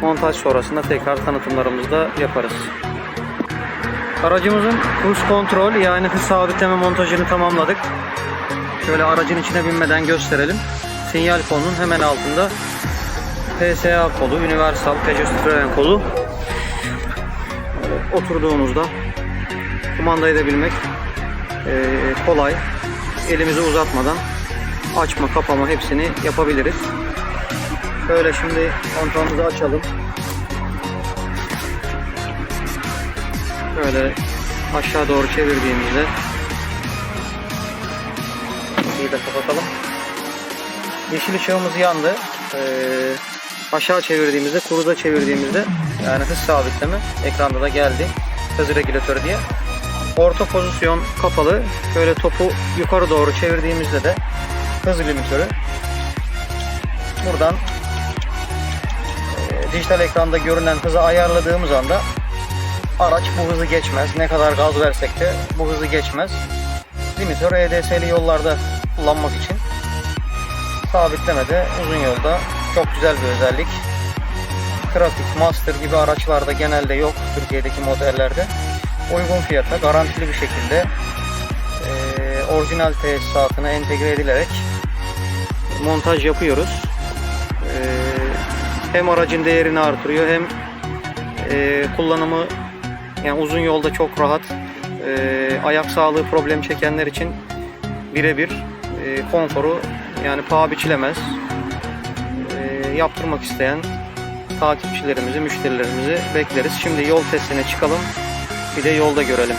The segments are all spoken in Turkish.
Montaj sonrasında tekrar tanıtımlarımızı da yaparız. Aracımızın hız kontrol yani hız sabitleme montajını tamamladık. Şöyle aracın içine binmeden gösterelim. Sinyal kolunun hemen altında PSA kolu, Universal Peugeot Citroen kolu. Oturduğunuzda kumandayı da bilmek eee, kolay. Elimizi uzatmadan açma, kapama hepsini yapabiliriz. Böyle şimdi kontağımızı açalım. Böyle aşağı doğru çevirdiğimizde kapıyı da kapatalım. Yeşil ışığımız yandı. Ee, aşağı çevirdiğimizde, kuruda çevirdiğimizde yani hız sabitleme ekranda da geldi. Hız regülatörü diye. Orta pozisyon kapalı. Şöyle topu yukarı doğru çevirdiğimizde de hız limitörü. Buradan dijital ekranda görünen hızı ayarladığımız anda araç bu hızı geçmez. Ne kadar gaz versek de bu hızı geçmez. Limitör EDS'li yollarda kullanmak için sabitlemede uzun yolda çok güzel bir özellik. Trafik, Master gibi araçlarda genelde yok Türkiye'deki modellerde. Uygun fiyata garantili bir şekilde e, orijinal tesisatına entegre edilerek montaj yapıyoruz. E, hem aracın değerini artırıyor hem e, kullanımı yani uzun yolda çok rahat e, ayak sağlığı problem çekenler için birebir e, konforu yani paha biçilemez. E, yaptırmak isteyen takipçilerimizi, müşterilerimizi bekleriz. Şimdi yol testine çıkalım. Bir de yolda görelim.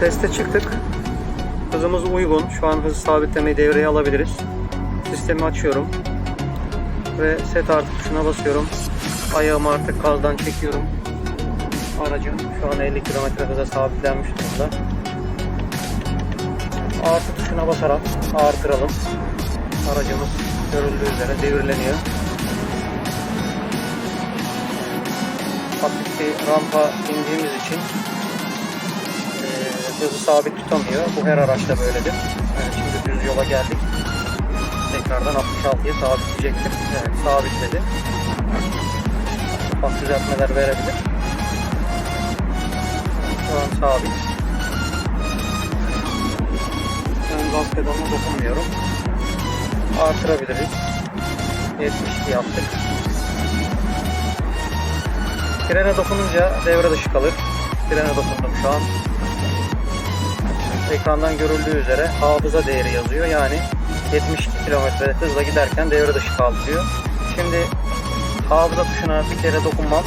Teste çıktık. Hızımız uygun. Şu an hız sabitlemeyi devreye alabiliriz. Sistemi açıyorum. Ve set artı tuşuna basıyorum. Ayağımı artık gazdan çekiyorum. Aracım şu an 50 km hıza sabitlenmiş durumda. Artı tuşuna basarak artıralım. Aracımız görüldüğü üzere devirleniyor. Hafif bir rampa indiğimiz için e, hızı sabit tutamıyor. Bu her araçta böyledir. Yani şimdi düz yola geldik. Tekrardan 66'ya sabitleyecektir. Evet sabitledi. Ufak düzeltmeler verebilir. Şu an sabit. Ön gaz pedalına dokunmuyorum. Artırabiliriz. 72 yaptık. Frene dokununca devre dışı kalır. Frene dokundum şu an. Ekrandan görüldüğü üzere hafıza değeri yazıyor. Yani 72 km hızla giderken devre dışı kaldı diyor. Şimdi hafıza tuşuna bir kere dokunmam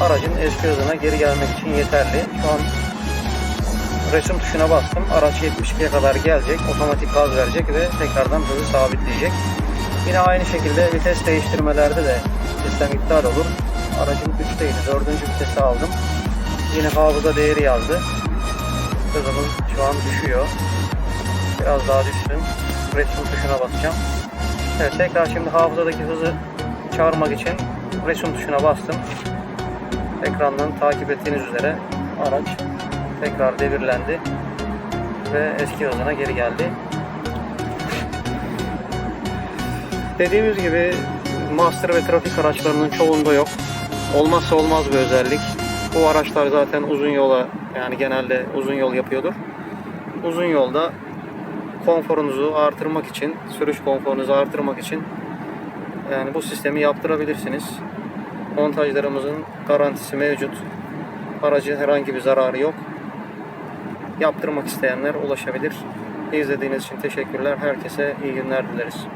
aracın eski hızına geri gelmek için yeterli. Şu an resim tuşuna bastım. Araç 72'ye kadar gelecek. Otomatik gaz verecek ve tekrardan hızı sabitleyecek. Yine aynı şekilde vites değiştirmelerde de sistem iptal olur. Aracın 3'teydi. 4. vitesi aldım. Yine hafıza değeri yazdı. Hızımız şu an düşüyor. Biraz daha düşsün. Resim tuşuna basacağım. Evet tekrar şimdi hafızadaki hızı çağırmak için resim tuşuna bastım. Ekrandan takip ettiğiniz üzere araç tekrar devirlendi ve eski hızına geri geldi. Dediğimiz gibi master ve trafik araçlarının çoğunda yok. Olmazsa olmaz bir özellik. Bu araçlar zaten uzun yola yani genelde uzun yol yapıyordur. Uzun yolda konforunuzu artırmak için, sürüş konforunuzu artırmak için yani bu sistemi yaptırabilirsiniz. Montajlarımızın garantisi mevcut. Aracın herhangi bir zararı yok. Yaptırmak isteyenler ulaşabilir. İzlediğiniz için teşekkürler. Herkese iyi günler dileriz.